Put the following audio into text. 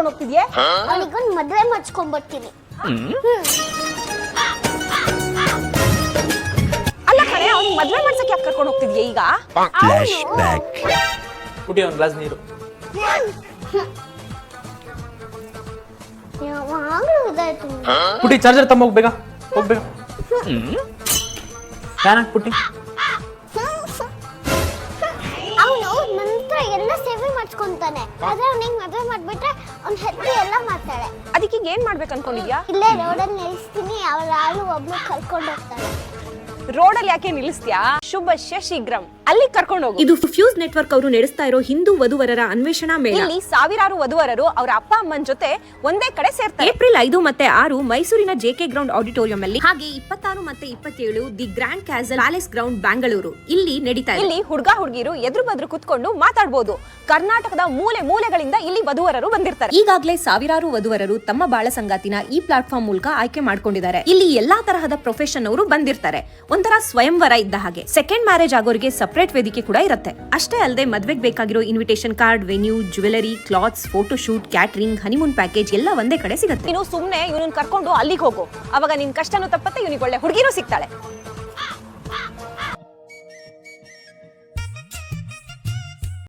ಕರ್ಕೊಂಡು ಹೋಗ್ತಿದ್ಯೆ? ಅವನಿಗೊಂದು ಮದ್ವೆ ಮಾಡ್ಸ್ಕೊಂಡ್ಬರ್ತೀನಿ ಅಲ್ಲ ಕಣೆ ಅವ್ನಿಗೆ ಮದ್ವೆ ಮಾಡ್ಸಕ್ಕೆ ಯಾಕೆ ಕರ್ಕೊಂಡು ಹೋಗ್ತಿದ್ಯೆ ಈಗ? ಕುಡಿ ಒಂದು ಗ್ಲಾಸ್ ನೀರು. ಯಾವಾಗ್ಲೂ ಇದಾಯ್ತು. ಪುಟಿ ಚಾರ್ಜರ್ ತಮ್ಮ ಹೋಗ್ಬೇಗ ಹೋಗ್ಬೇಗ ಫ್ಯಾನ್ ಮಾಡ್ಸ್ಕೊಂತಾನೆ ಆದ್ರೆ ಅವ್ನಿಗೆ ಮದ್ವೆ ಮಾಡ್ಬಿಟ್ರೆ ಅವ್ನ ಹೆತ್ತಿ ಎಲ್ಲ ಮಾಡ್ತಾಳೆ. ಅದಕ್ಕೆ ಈಗ ಏನ್ ಮಾಡ್ಬೇಕು ಅನ್ಕೊಂಡಿದ್ಯಾ ಇಲ್ಲೇ ರೋಡಲ್ಲಿ ನೆಲೆಸ್ತೀನಿ ಅವ್ರ ಆಳು ಒಬ್ಳು ಕರ್ಕೊಂಡು ಹೋಗ್ತಾಳೆ. ರೋಡಲ್ಲಿ ಯಾಕೆ ನಿಲ್ಲಿಸ್ತೀಯಾ? ಶುಭ ಶೀಘ್ರಂ ಅಲ್ಲಿ ಕರ್ಕೊಂಡು ಹೋಗು. ಇದು ಫ್ಯೂಸ್ ನೆಟ್ವರ್ಕ್ ಅವರು ನಡೆಸ್ತಾ ಇರೋ ಹಿಂದೂ ವಧುವರರ ಅನ್ವೇಷಣಾ ಮೇಳ. ಇಲ್ಲಿ ಸಾವಿರಾರು ವಧುವರರು ಅವರ ಅಪ್ಪ ಅಮ್ಮನ ಜೊತೆ ಒಂದೇ ಕಡೆ ಸೇರ್ತಾರೆ. ಏಪ್ರಿಲ್ ಐದು ಮತ್ತೆ ಆರು ಮೈಸೂರಿನ ಜೆಕೆ ಗ್ರೌಂಡ್ ಆಡಿಟೋರಿಯಂ ಅಲ್ಲಿ ಹಾಗೆ ಇಪ್ಪತ್ತಾರು ಮತ್ತೆ ಇಪ್ಪತ್ತೇಳು the grand castle palace ground Bangalore. ಇಲ್ಲಿ ನಡೀತಾ ಇದೆ. ಇಲ್ಲಿ ಹುಡುಗ ಹುಡುಗಿರು ಎದುರು ಬದ್ರು ಕುತ್ಕೊಂಡು ಮಾತಾಡಬಹುದು ಕರ್ನಾಟಕದ ಮೂಲೆ ಮೂಲೆಗಳಿಂದ ಇಲ್ಲಿ ವಧುವರರು ಬಂದಿರ್ತಾರೆ. ಈಗಾಗಲೇ ಸಾವಿರಾರು ವಧುವರರು ತಮ್ಮ ಬಾಳ ಸಂಗಾತಿನ ಈ ಪ್ಲಾಟ್ಫಾರ್ಮ್ ಮೂಲಕ ಆಯ್ಕೆ ಮಾಡ್ಕೊಂಡಿದ್ದಾರೆ. ಇಲ್ಲಿ ಎಲ್ಲಾ ತರಹದ ಪ್ರೊಫೆಷನ್ ಅವರು ಬಂದಿರ್ತಾರೆ. ಒಂಥರ ಸ್ವಯಂವರ ಇದ್ದ ಹಾಗೆ. ಸೆಕೆಂಡ್ ಮ್ಯಾರೇಜ್ ಆಗೋರಿಗೆ ಸಪರೇಟ್ ವೇದಿಕೆ ಕೂಡ ಇರುತ್ತೆ. ಅಷ್ಟೇ ಅಲ್ಲದೆ ಮದ್ವೆಗೆ ಬೇಕಾಗಿರೋ invitation card venue jewellery clothes photo shoot catering honeymoon package ಎಲ್ಲ ಒಂದೇ ಕಡೆ ಸಿಗುತ್ತೆ. ನೀನು ಸುಮ್ನೆ ಇವನನ್ನು ಕರ್ಕೊಂಡು ಅಲ್ಲಿಗೆ ಹೋಗು. ಅವಾಗ ನಿನ್ ಕಷ್ಟನೂ ತಪ್ಪತ್ತೆ, ಇವನಿಗೆ ಒಳ್ಳೆ ಹುಡುಗಿನೂ ಸಿಗ್ತಾಳೆ.